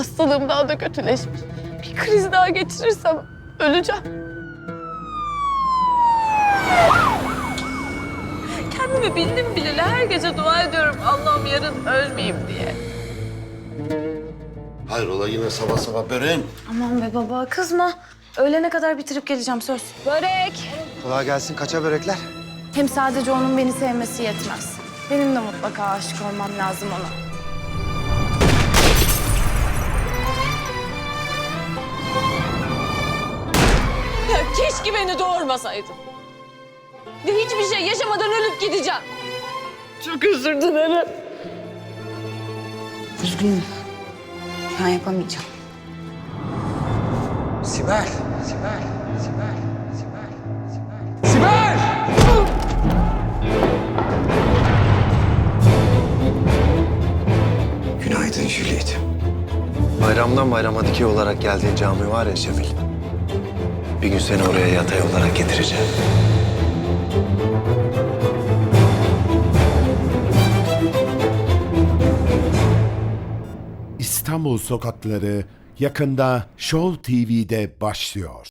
Hastalığım daha da kötüleşmiş. Bir kriz daha geçirirsem öleceğim. Kendimi bildim bileli her gece dua ediyorum Allah'ım yarın ölmeyeyim diye. Hayrola yine sabah sabah böreğim. Aman be baba kızma. Öğlene kadar bitirip geleceğim söz. Börek. Kolay gelsin. Kaça börekler? Hem sadece onun beni sevmesi yetmez. Benim de mutlaka aşık olmam lazım ona. Keşke beni doğurmasaydın. Ve hiçbir şey yaşamadan ölüp gideceğim. Çok özür dilerim. Üzgünüm. Ben yapamayacağım. Sibel. Sibel. Sibel. Sibel. Sibel. Sibel! Günaydın Juliet. Bayramdan bayrama dikey olarak geldiğin cami var ya Şefil. Bir gün seni oraya yatay olarak getireceğim. İstanbul Sokakları yakında Show TV'de başlıyor.